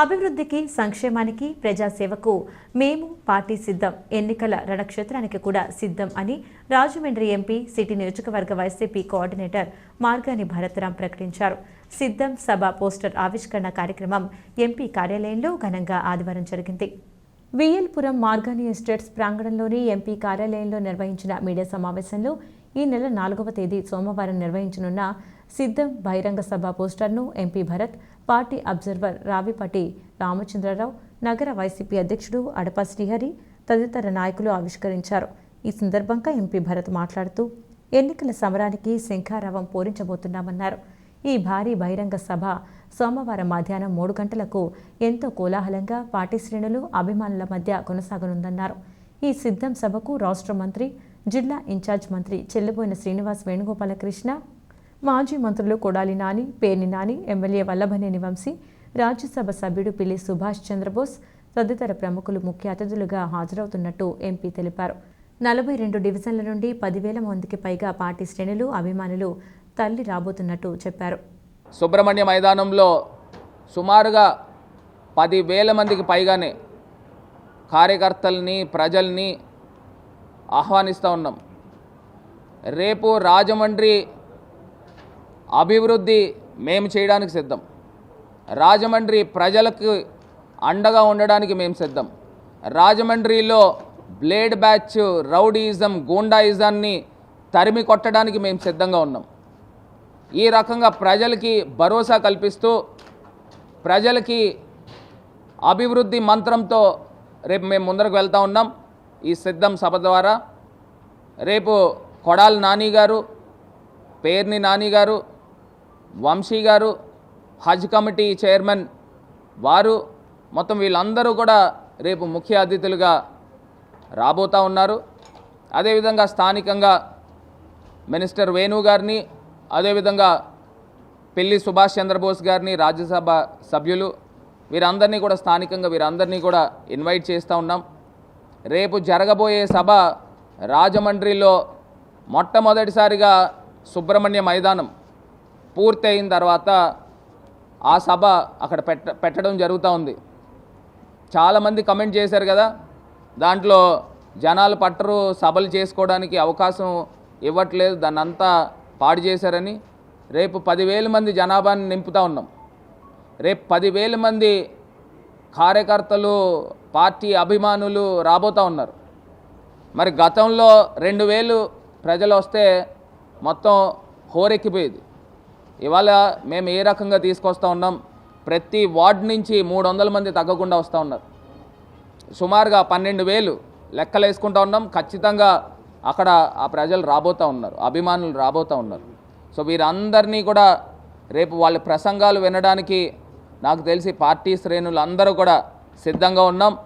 అభివృద్ధికి సంక్షేమానికి ప్రజాసేవకు మేము పార్టీ సిద్ధం. ఎన్నికల రణక్షేత్రానికి కూడా సిద్ధం అని రాజమండ్రి ఎంపీ సిటీ నియోజకవర్గ వైసీపీ కోఆర్డినేటర్ మార్గాని భరతరాం ప్రకటించారు. సిద్ధం సభ పోస్టర్ ఆవిష్కరణ కార్యక్రమం ఎంపీ కార్యాలయంలో ఘనంగా ఆదివారం జరిగింది. విఎల్పురం మార్గాని ఎస్టేట్స్ ప్రాంగణంలోని ఎంపీ కార్యాలయంలో నిర్వహించిన మీడియా సమావేశంలో ఈ నెల నాలుగవ తేదీ సోమవారం నిర్వహించనున్న సిద్ధం బహిరంగ సభ పోస్టర్ను MP Bharat party observer Ravipati Ramachandrarao నగర వైసీపీ అధ్యక్షుడు అడప శ్రీహరి తదితర నాయకులు ఆవిష్కరించారు. ఈ సందర్భంగా ఎంపీ భరత్ మాట్లాడుతూ ఎన్నికల సమరానికి శంఖారావం పూరించబోతున్నామన్నారు. ఈ భారీ బహిరంగ సభ సోమవారం మధ్యాహ్నం మూడు గంటలకు ఎంతో కోలాహలంగా పార్టీ శ్రేణులు అభిమానుల మధ్య కొనసాగనుందన్నారు. ఈ సిద్ధం సభకు రాష్ట్ర మంత్రి జిల్లా ఇన్ఛార్జ్ మంత్రి చెల్లిబోయిన శ్రీనివాస్ వేణుగోపాలకృష్ణ మాజీ మంత్రులు కొడాలి నాని పేర్ని నాని ఎమ్మెల్యే వల్లభనేని వంశీ రాజ్యసభ సభ్యుడు పిల్లి సుభాష్ చంద్రబోస్ తదితర ప్రముఖులు ముఖ్య అతిథులుగా హాజరవుతున్నట్టు ఎంపీ తెలిపారు. నలభై రెండు డివిజన్ల నుండి పదివేల మందికి పైగా పార్టీ శ్రేణులు అభిమానులు తల్లి రాబోతున్నట్టు చెప్పారు. సుబ్రహ్మణ్య మైదానంలో సుమారుగా పదివేల మందికి పైగానే కార్యకర్తల్ని ప్రజల్ని ఆహ్వానిస్తూ ఉన్నాం. రేపు రాజమండ్రి అభివృద్ధి మేము చేయడానికి సిద్ధం. రాజమండ్రి ప్రజలకు అండగా ఉండడానికి మేము సిద్ధం. రాజమండ్రిలో బ్లేడ్ బ్యాచ్ రౌడీయిజం గూండాయిజాన్ని తరిమి కొట్టడానికి మేము సిద్ధంగా ఉన్నాం. ఈ రకంగా ప్రజలకి భరోసా కల్పిస్తూ ప్రజలకి అభివృద్ధి మంత్రంతో రేపు మేము ముందరకు వెళ్తూ ఉన్నాం. ఈ సిద్ధం సభ ద్వారా రేపు కొడాలి నాని గారు పేర్ని నాని గారు వంశీ గారు హజ్ కమిటీ చైర్మన్ వారు మొత్తం వీళ్ళందరూ కూడా రేపు ముఖ్య అతిథులుగా రాబోతూ ఉన్నారు. అదేవిధంగా స్థానికంగా మినిస్టర్ వేణు గారిని అదేవిధంగా పెళ్ళి సుభాష్ చంద్రబోస్ గారిని రాజ్యసభ సభ్యులు వీరందరినీ కూడా స్థానికంగా వీరందరినీ కూడా ఇన్వైట్ చేస్తూ ఉన్నాం. రేపు జరగబోయే సభ రాజమండ్రిలో మొట్టమొదటిసారిగా సుబ్రహ్మణ్య మైదానం పూర్తి అయిన తర్వాత ఆ సభ అక్కడ పెట్ట పెట్టడం జరుగుతూ ఉంది. చాలామంది కమెంట్ చేశారు కదా దాంట్లో జనాలు పట్టరు సభలు చేసుకోవడానికి అవకాశం ఇవ్వట్లేదు దాన్ని అంతా పాడు చేశారని. రేపు పదివేల మంది జనాభాని నింపుతా ఉన్నాం. రేపు పదివేల మంది కార్యకర్తలు పార్టీ అభిమానులు రాబోతూ ఉన్నారు. మరి గతంలో రెండు వేలు ప్రజలు వస్తే మొత్తం హోరెక్కిపోయేది. ఇవాళ మేము ఏ రకంగా తీసుకొస్తూ ఉన్నాం? ప్రతి వార్డ్ నుంచి మూడు వందల మంది తగ్గకుండా వస్తూ ఉన్నారు. సుమారుగా పన్నెండు వేలు లెక్కలేసుకుంటూ ఉన్నాం. ఖచ్చితంగా అక్కడ ఆ ప్రజలు రాబోతూ ఉన్నారు. అభిమానులు రాబోతూ ఉన్నారు. సో వీరందరినీ కూడా రేపు వాళ్ళ ప్రసంగాలు వినడానికి నాకు తెలిసి పార్టీ శ్రేణులు అందరూ కూడా సిద్ధంగా ఉన్నాం.